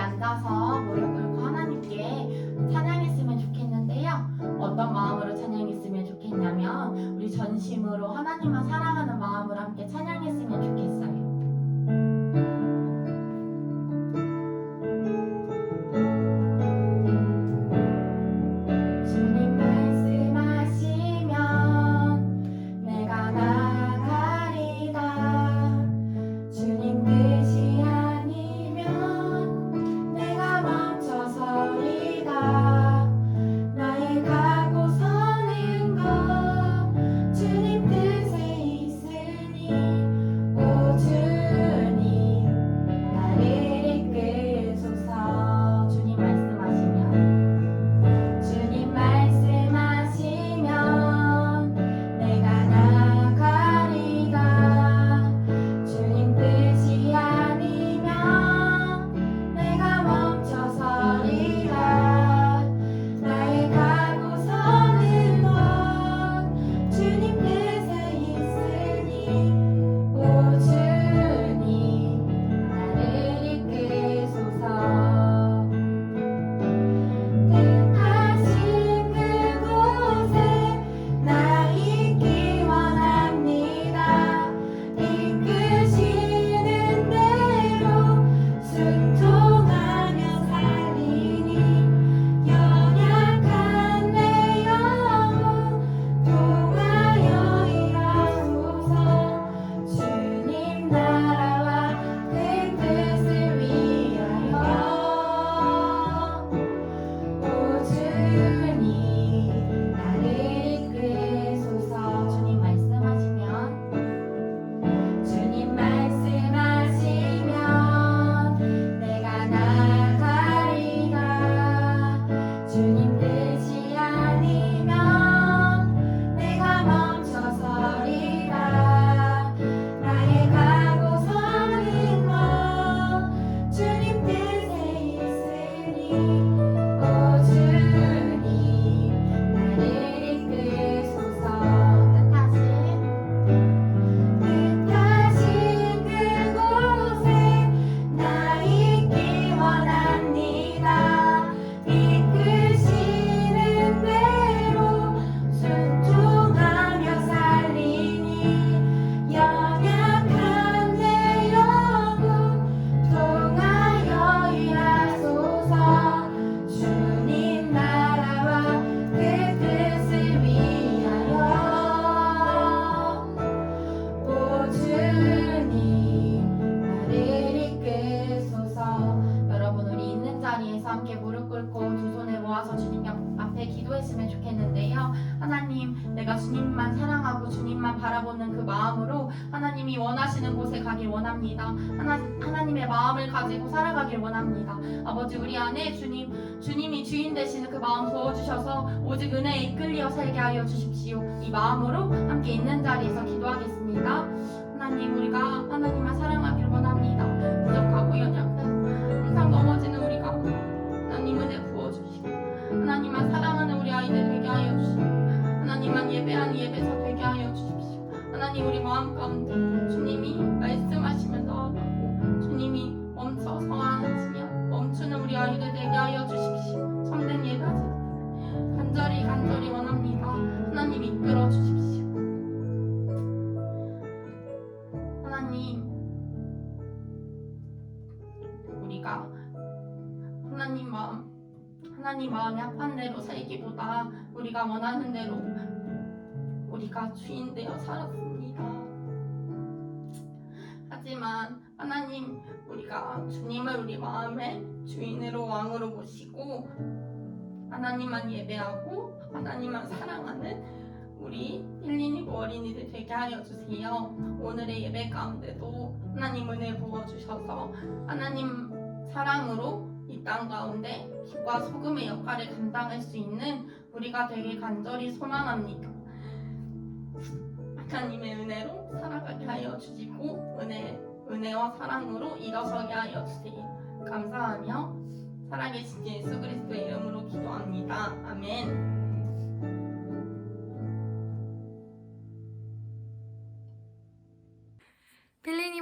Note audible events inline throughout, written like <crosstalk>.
앉아서 하나, 하나님의 마음을 가지고 살아가길 원합니다 아버지 우리 안에 주님 주님이 주인 되시는 그 마음 부어주셔서 오직 은혜에 이끌려 살게 하여 주십시오 이 마음으로 함께 있는 자리에서 기도하겠습니다 하나님 우리가 하나님만 사랑하길 원합니다. 부족하고 연약한 항상 넘어지는 우리가 하나님 은혜 부어주시고 하나님만 사랑하는 우리 아이들 되게 하여 주시고 하나님만 예배하는 예배자 되게 하여 주십시오. 하나님 우리 마음 가운데 하나님 마음, 하나님 마음에 합한 대로 살기보다 우리가 원하는 대로 우리가 주인 되어 살았습니다. 하지만 하나님, 우리가 주님을 우리 마음의 주인으로 왕으로 모시고 하나님만 예배하고 하나님만 사랑하는 우리 힐리니브 어린이들 되게 하여 주세요. 오늘의 예배 가운데도 하나님 은혜 부어주셔서 하나님 사랑으로 이 땅 가운데 빛과 소금의 역할을 감당할 수 있는 우리가 되길 간절히 소망합니다. 하나님의 은혜로 살아가게 하여 주시고 은혜, 은혜와 사랑으로 일어서게 하여 주세요. 감사하며 살아계신 예수 그리스도의 이름으로 기도합니다.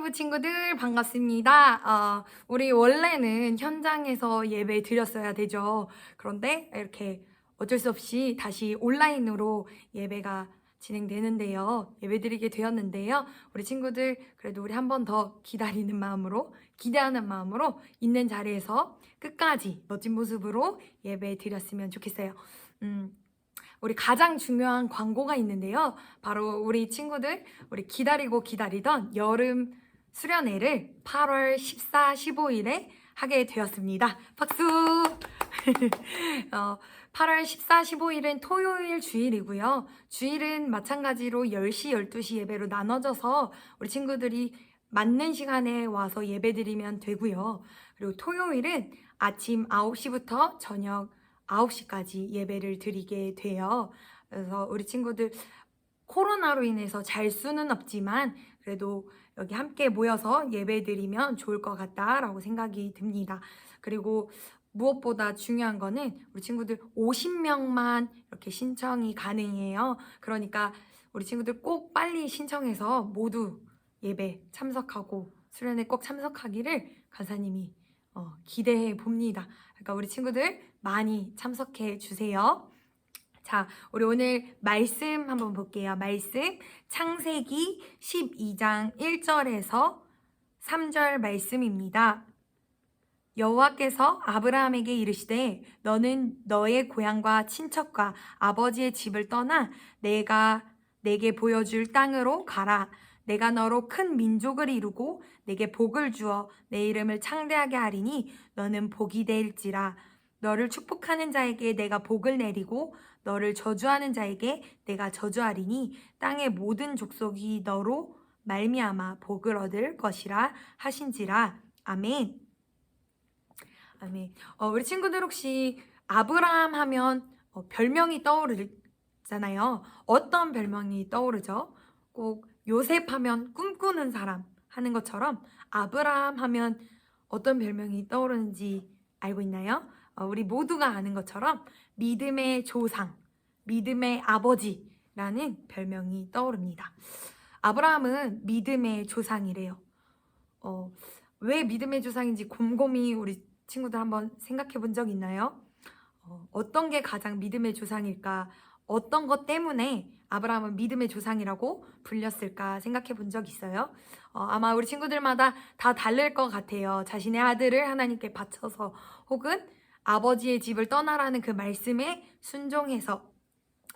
필리니브 친구들 반갑습니다. 어, 우리 원래는 현장에서 예배 드렸어야 되죠. 그런데 이렇게 어쩔 수 없이 다시 온라인으로 예배가 진행되는데요. 예배 드리게 되었는데요. 우리 친구들 그래도 우리 한 번 더 기다리는 마음으로 기대하는 마음으로 있는 자리에서 끝까지 멋진 모습으로 예배 드렸으면 좋겠어요. 음, 우리 가장 중요한 광고가 있는데요. 바로 우리 친구들 우리 기다리고 기다리던 여름 수련회를 8월 14, 15일에 하게 되었습니다. 박수! <laughs> 어, 8월 14, 15일은 토요일 주일이고요. 주일은 마찬가지로 10시, 12시 예배로 나눠져서 우리 친구들이 맞는 시간에 와서 예배 드리면 되고요. 그리고 토요일은 아침 9시부터 저녁 9시까지 예배를 드리게 돼요. 그래서 우리 친구들 코로나로 인해서 잘 수는 없지만 그래도 여기 함께 모여서 예배 드리면 좋을 것 같다라고 생각이 듭니다. 그리고 무엇보다 중요한 거는 우리 친구들 50명만 이렇게 신청이 가능해요. 그러니까 우리 친구들 꼭 빨리 신청해서 모두 예배 참석하고 수련회 꼭 참석하기를 간사님이 어, 기대해 봅니다. 그러니까 우리 친구들 많이 참석해 주세요. 자, 우리 오늘 말씀 한번 볼게요. 말씀 창세기 12장 1절에서 3절 말씀입니다. 여호와께서 아브라함에게 이르시되 너는 너의 고향과 친척과 아버지의 집을 떠나 내가 내게 보여줄 땅으로 가라. 내가 너로 큰 민족을 이루고 내게 복을 주어 내 이름을 창대하게 하리니 너는 복이 될지라. 너를 축복하는 자에게 내가 복을 내리고 너를 저주하는 자에게 내가 저주하리니 땅의 모든 족속이 너로 말미암아 복을 얻을 것이라 하신지라. 아멘. 아멘. 어, 우리 친구들 혹시 아브라함 하면 어, 별명이 떠오르잖아요. 어떤 별명이 떠오르죠? 꼭 요셉 하면 꿈꾸는 사람 하는 것처럼 아브라함 하면 어떤 별명이 떠오르는지 알고 있나요? 어, 우리 모두가 아는 것처럼 믿음의 조상, 믿음의 아버지라는 별명이 떠오릅니다. 아브라함은 믿음의 조상이래요. 어, 왜 믿음의 조상인지 곰곰이 우리 친구들 한번 생각해 본 적 있나요? 어, 어떤 게 가장 믿음의 조상일까? 어떤 것 때문에 아브라함은 믿음의 조상이라고 불렸을까 생각해 본 적 있어요? 어, 아마 우리 친구들마다 다 다를 것 같아요. 자신의 아들을 하나님께 바쳐서 혹은 아버지의 집을 떠나라는 그 말씀에 순종해서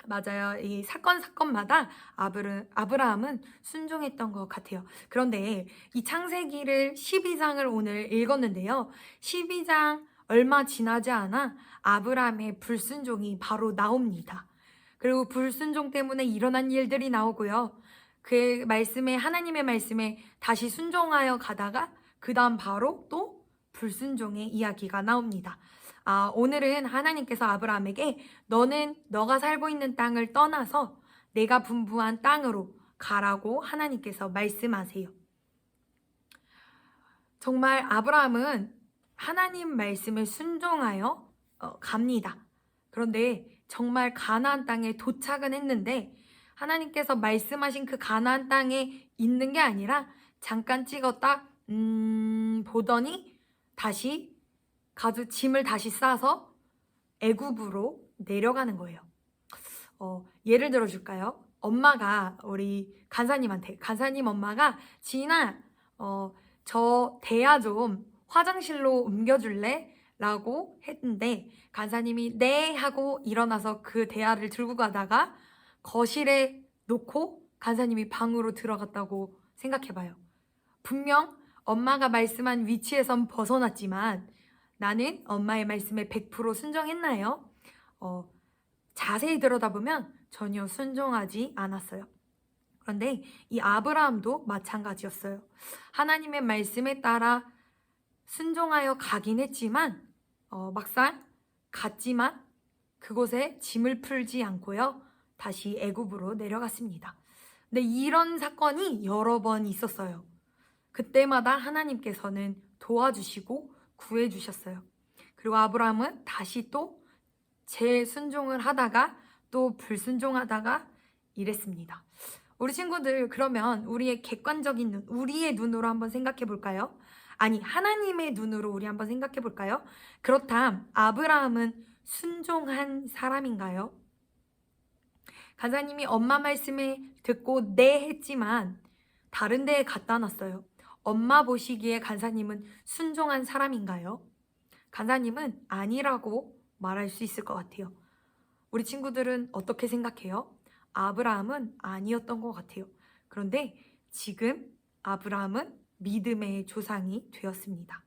맞아요. 이 사건 사건마다 아브르, 아브라함은 순종했던 것 같아요. 그런데 이 창세기를 12장을 오늘 읽었는데요. 12장 얼마 지나지 않아 아브라함의 불순종이 바로 나옵니다. 그리고 불순종 때문에 일어난 일들이 나오고요. 그 말씀에 하나님의 말씀에 다시 순종하여 가다가 그 다음 바로 또 불순종의 이야기가 나옵니다. 아, 오늘은 하나님께서 아브라함에게 너는 너가 살고 있는 땅을 떠나서 내가 분부한 땅으로 가라고 하나님께서 말씀하세요. 정말 아브라함은 하나님 말씀에 순종하여 어, 갑니다. 그런데 정말 가나안 땅에 도착은 했는데 하나님께서 말씀하신 그 가나안 땅에 있는 게 아니라 잠깐 찍었다 음, 보더니 다시 가죽 짐을 다시 싸서 애굽으로 내려가는 거예요. 어, 예를 들어 줄까요? 엄마가 우리 간사님한테 간사님 엄마가 지인아 어, 저 대야 좀 화장실로 옮겨줄래? 라고 했는데 간사님이 네 하고 일어나서 그 대야를 들고 가다가 거실에 놓고 간사님이 방으로 들어갔다고 생각해봐요. 분명 엄마가 말씀한 위치에선 벗어났지만 나는 엄마의 말씀에 100% 순종했나요? 어, 자세히 들여다보면 전혀 순종하지 않았어요. 그런데 이 아브라함도 마찬가지였어요. 하나님의 말씀에 따라 순종하여 가긴 했지만 어, 막상 갔지만 그곳에 짐을 풀지 않고요. 다시 애굽으로 내려갔습니다. 근데 이런 사건이 여러 번 있었어요. 그때마다 하나님께서는 도와주시고 구해주셨어요. 그리고 아브라함은 다시 또 재순종을 하다가 또 불순종하다가 이랬습니다. 우리 친구들 그러면 우리의 객관적인 눈, 우리의 눈으로 한번 생각해 볼까요? 아니 하나님의 눈으로 우리 한번 생각해 볼까요? 그렇담 아브라함은 순종한 사람인가요? 간사님이 엄마 말씀을 듣고 네 했지만 다른 데에 갖다 놨어요. 엄마 보시기에 간사님은 순종한 사람인가요? 간사님은 아니라고 말할 수 있을 것 같아요. 우리 친구들은 어떻게 생각해요? 아브라함은 아니었던 것 같아요. 그런데 지금 아브라함은 믿음의 조상이 되었습니다.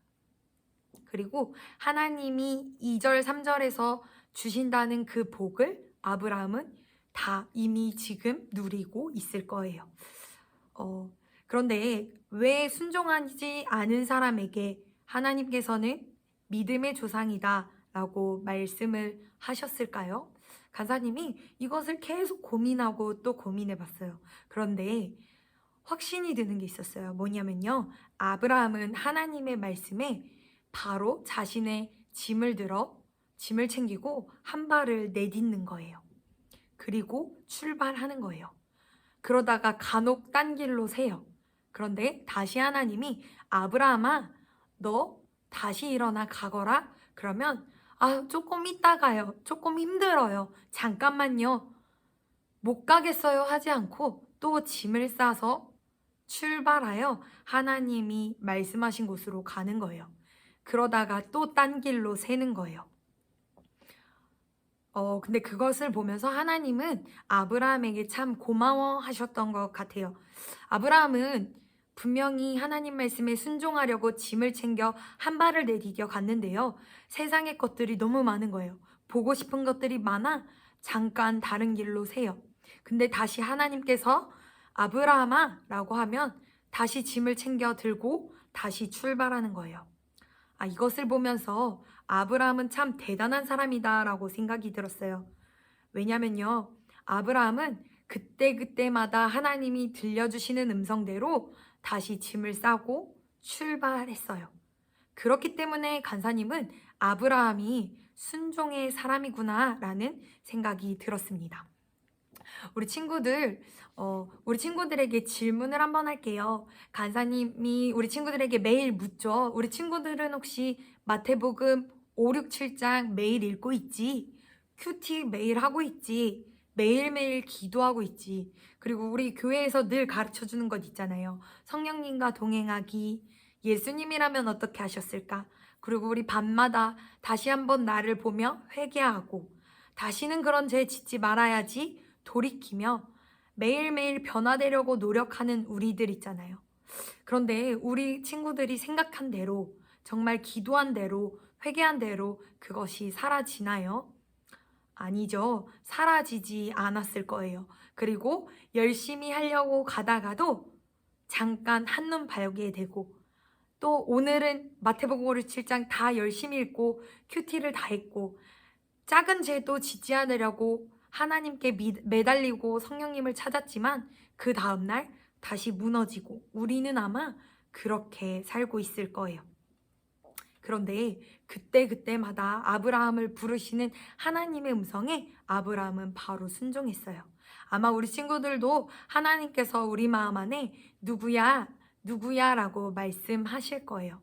그리고 하나님이 2절, 3절에서 주신다는 그 복을 아브라함은 다 이미 지금 누리고 있을 거예요. 어, 그런데 왜 순종하지 않은 사람에게 하나님께서는 믿음의 조상이다 라고 말씀을 하셨을까요? 간사님이 이것을 계속 고민하고 또 고민해 봤어요. 그런데 확신이 드는 게 있었어요. 뭐냐면요. 아브라함은 하나님의 말씀에 바로 자신의 짐을 들어 짐을 챙기고 한 발을 내딛는 거예요. 그리고 출발하는 거예요. 그러다가 간혹 딴 길로 새요. 그런데 다시 하나님이 아브라함아, 너 다시 일어나 가거라. 그러면 아, 조금 있다가요. 조금 힘들어요. 잠깐만요. 못 가겠어요. 하지 않고 또 짐을 싸서 출발하여 하나님이 말씀하신 곳으로 가는 거예요. 그러다가 또 딴 길로 새는 거예요. 어, 근데 그것을 보면서 하나님은 아브라함에게 참 고마워하셨던 것 같아요. 아브라함은 분명히 하나님 말씀에 순종하려고 짐을 챙겨 한 발을 내디뎌 갔는데요. 세상의 것들이 너무 많은 거예요. 보고 싶은 것들이 많아 잠깐 다른 길로 새요. 근데 다시 하나님께서 아브라함아 라고 하면 다시 짐을 챙겨 들고 다시 출발하는 거예요. 아, 이것을 보면서 아브라함은 참 대단한 사람이다 라고 생각이 들었어요. 왜냐면요. 아브라함은 그때그때마다 하나님이 들려주시는 음성대로 다시 짐을 싸고 출발했어요. 그렇기 때문에 간사님은 아브라함이 순종의 사람이구나 라는 생각이 들었습니다. 우리 친구들, 어, 우리 친구들에게 질문을 한번 할게요. 간사님이 우리 친구들에게 매일 묻죠. 우리 친구들은 혹시 마태복음 5, 6, 7장 매일 읽고 있지? 큐티 매일 하고 있지? 매일매일 기도하고 있지? 그리고 우리 교회에서 늘 가르쳐 주는 것 있잖아요. 성령님과 동행하기. 예수님이라면 어떻게 하셨을까? 그리고 우리 밤마다 다시 한번 나를 보며 회개하고 다시는 그런 죄 짓지 말아야지 돌이키며 매일매일 변화되려고 노력하는 우리들 있잖아요. 그런데 우리 친구들이 생각한 대로 정말 기도한 대로 회개한 대로 그것이 사라지나요? 아니죠. 사라지지 않았을 거예요. 그리고 열심히 하려고 가다가도 잠깐 한눈 팔게 되고 또 오늘은 마태복음 7장 다 열심히 읽고 큐티를 다 했고 작은 죄도 짓지 않으려고 하나님께 미, 매달리고 성령님을 찾았지만 그 다음날 다시 무너지고 우리는 아마 그렇게 살고 있을 거예요. 그런데 그때그때마다 아브라함을 부르시는 하나님의 음성에 아브라함은 바로 순종했어요. 아마 우리 친구들도 하나님께서 우리 마음 안에 누구야, 누구야 라고 말씀하실 거예요.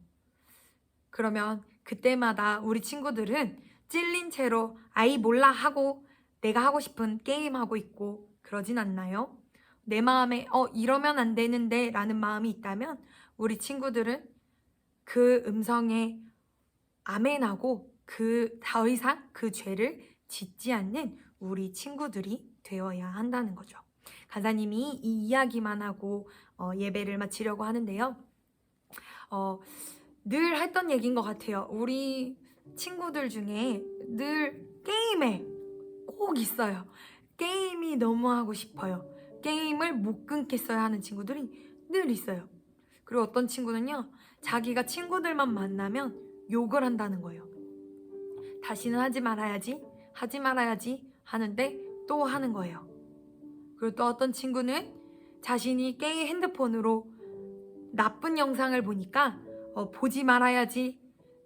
그러면 그때마다 우리 친구들은 찔린 채로 아이 몰라 하고 내가 하고 싶은 게임 하고 있고 그러진 않나요? 내 마음에 어 이러면 안 되는데 라는 마음이 있다면 우리 친구들은 그 음성에 아멘하고 그 더 이상 그 죄를 짓지 않는 우리 친구들이 되어야 한다는 거죠. 간사님이 이 이야기만 하고 어, 예배를 마치려고 하는데요. 어, 늘 했던 얘기인 것 같아요. 우리 친구들 중에 늘 게임에 꼭 있어요. 게임이 너무 하고 싶어요. 게임을 못 끊겠어야 하는 친구들이 늘 있어요. 그리고 어떤 친구는요, 자기가 친구들만 만나면 욕을 한다는 거예요. 다시는 하지 말아야지, 하지 말아야지 하는데 또 하는 거예요. 그리고 또 어떤 친구는 자신이 게임 핸드폰으로 나쁜 영상을 보니까 어, 보지 말아야지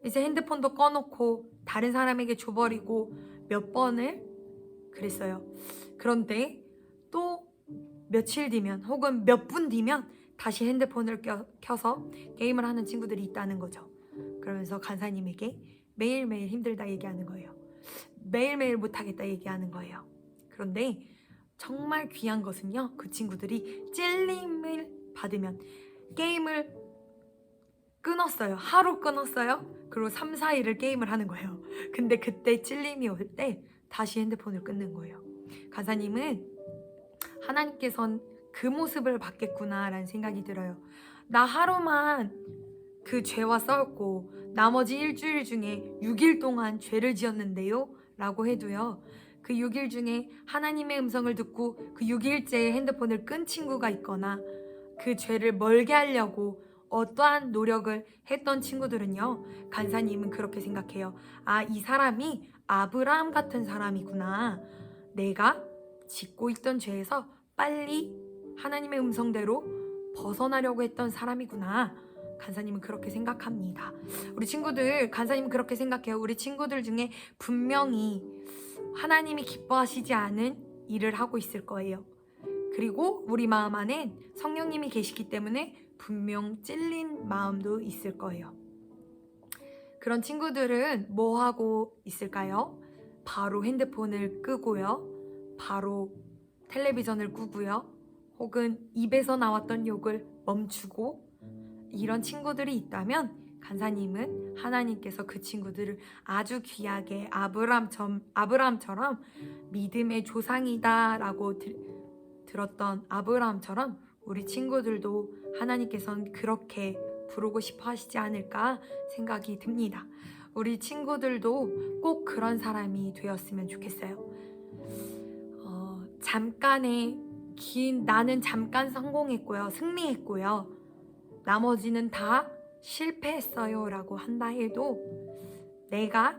이제 핸드폰도 꺼놓고 다른 사람에게 줘버리고 몇 번을 그랬어요. 그런데 또 며칠 뒤면 혹은 몇 분 뒤면 다시 핸드폰을 껴, 켜서 게임을 하는 친구들이 있다는 거죠. 그러면서 간사님에게 매일매일 힘들다 얘기하는 거예요. 매일매일 못하겠다 얘기하는 거예요. 그런데 정말 귀한 것은요. 그 친구들이 찔림을 받으면 게임을 끊었어요. 하루 끊었어요. 그리고 3, 4일을 게임을 하는 거예요. 근데 그때 찔림이 올 때 다시 핸드폰을 끊는 거예요. 간사님은 하나님께선 그 모습을 받겠구나라는 생각이 들어요. 나 하루만 그 죄와 싸웠고 나머지 일주일 중에 6일 동안 죄를 지었는데요. 라고 해도요. 그 6일 중에 하나님의 음성을 듣고 그 6일째에 핸드폰을 끈 친구가 있거나 그 죄를 멀게 하려고 어떠한 노력을 했던 친구들은요. 간사님은 그렇게 생각해요. 아, 이 사람이 아브라함 같은 사람이구나. 내가 짓고 있던 죄에서 빨리 하나님의 음성대로 벗어나려고 했던 사람이구나. 간사님은 그렇게 생각합니다. 우리 친구들, 간사님은 그렇게 생각해요. 우리 친구들 중에 분명히 하나님이 기뻐하시지 않은 일을 하고 있을 거예요. 그리고 우리 마음 안엔 성령님이 계시기 때문에 분명 찔린 마음도 있을 거예요. 그런 친구들은 뭐 하고 있을까요? 바로 핸드폰을 끄고요. 바로 텔레비전을 끄고요. 혹은 입에서 나왔던 욕을 멈추고 이런 친구들이 있다면 간사님은 하나님께서 그 친구들을 아주 귀하게 아브람처럼, 아브람처럼 믿음의 조상이다라고 들, 들었던 아브람처럼 우리 친구들도 하나님께서는 그렇게 부르고 싶어 하시지 않을까 생각이 듭니다. 우리 친구들도 꼭 그런 사람이 되었으면 좋겠어요. 어, 잠깐의 긴 나는 잠깐 성공했고요. 승리했고요. 나머지는 다 실패했어요. 라고 한다 해도 내가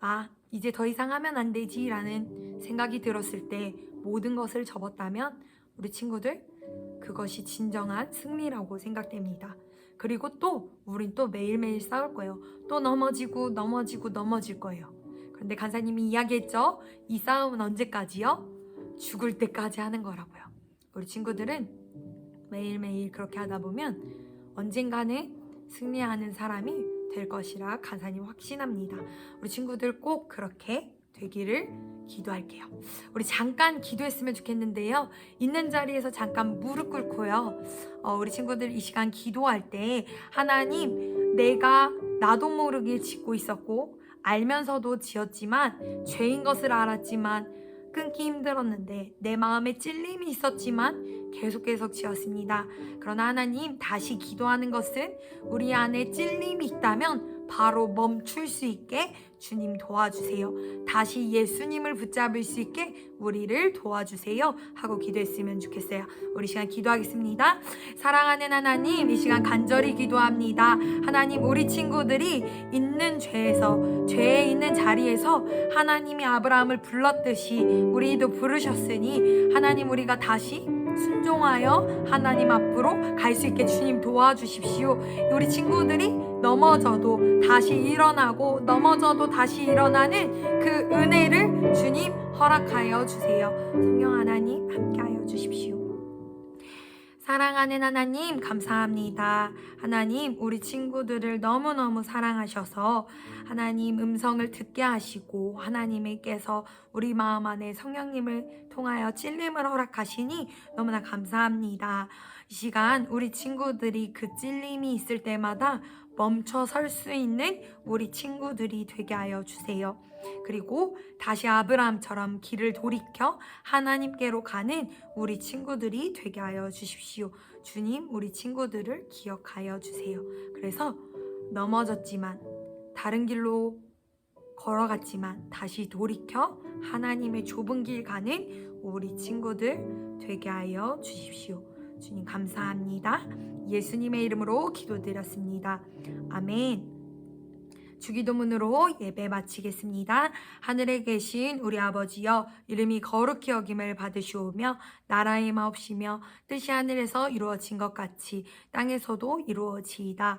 아, 이제 더 이상 하면 안 되지 라는 생각이 들었을 때 모든 것을 접었다면 우리 친구들 그것이 진정한 승리라고 생각됩니다. 그리고 또 우린 또 매일매일 싸울 거예요. 또 넘어지고 넘어지고 넘어질 거예요. 그런데 간사님이 이야기했죠. 이 싸움은 언제까지요? 죽을 때까지 하는 거라고요. 우리 친구들은 매일매일 그렇게 하다 보면 언젠가는 승리하는 사람이 될 것이라 간사님 확신합니다. 우리 친구들 꼭 그렇게 되기를 기도할게요. 우리 잠깐 기도했으면 좋겠는데요. 있는 자리에서 잠깐 무릎 꿇고요. 어, 우리 친구들 이 시간 기도할 때 하나님 내가 나도 모르게 짓고 있었고 알면서도 지었지만 죄인 것을 알았지만 끊기 힘들었는데 내 마음에 찔림이 있었지만 계속 계속 지었습니다. 그러나 하나님 다시 기도하는 것은 우리 안에 찔림이 있다면 바로 멈출 수 있게 주님 도와주세요. 다시 예수님을 붙잡을 수 있게 우리를 도와주세요. 하고 기도했으면 좋겠어요. 우리 시간 기도하겠습니다. 사랑하는 하나님, 이 시간 간절히 기도합니다. 하나님, 우리 친구들이 있는 죄에서, 죄에 있는 자리에서 하나님이 아브라함을 불렀듯이 우리도 부르셨으니 하나님 우리가 다시 순종하여 하나님 앞으로 갈 수 있게 주님 도와주십시오. 우리 친구들이 넘어져도 다시 일어나고 넘어져도 다시 일어나는 그 은혜를 주님 허락하여 주세요. 성령 하나님 함께하여 주십시오. 사랑하는 하나님, 감사합니다. 하나님, 우리 친구들을 너무너무 사랑하셔서 하나님 음성을 듣게 하시고 하나님께서 우리 마음 안에 성령님을 통하여 찔림을 허락하시니 너무나 감사합니다. 이 시간 우리 친구들이 그 찔림이 있을 때마다 멈춰 설 수 있는 우리 친구들이 되게 하여 주세요. 그리고 다시 아브라함처럼 길을 돌이켜 하나님께로 가는 우리 친구들이 되게 하여 주십시오. 주님, 우리 친구들을 기억하여 주세요. 그래서 넘어졌지만 다른 길로 걸어갔지만 다시 돌이켜 하나님의 좁은 길 가는 우리 친구들 되게 하여 주십시오. 주님 감사합니다. 예수님의 이름으로 기도드렸습니다. 아멘. 주기도문으로 예배 마치겠습니다. 하늘에 계신 우리 아버지여 이름이 거룩히 여김을 받으시오며 나라의 마옵시며 뜻이 하늘에서 이루어진 것 같이 땅에서도 이루어지이다.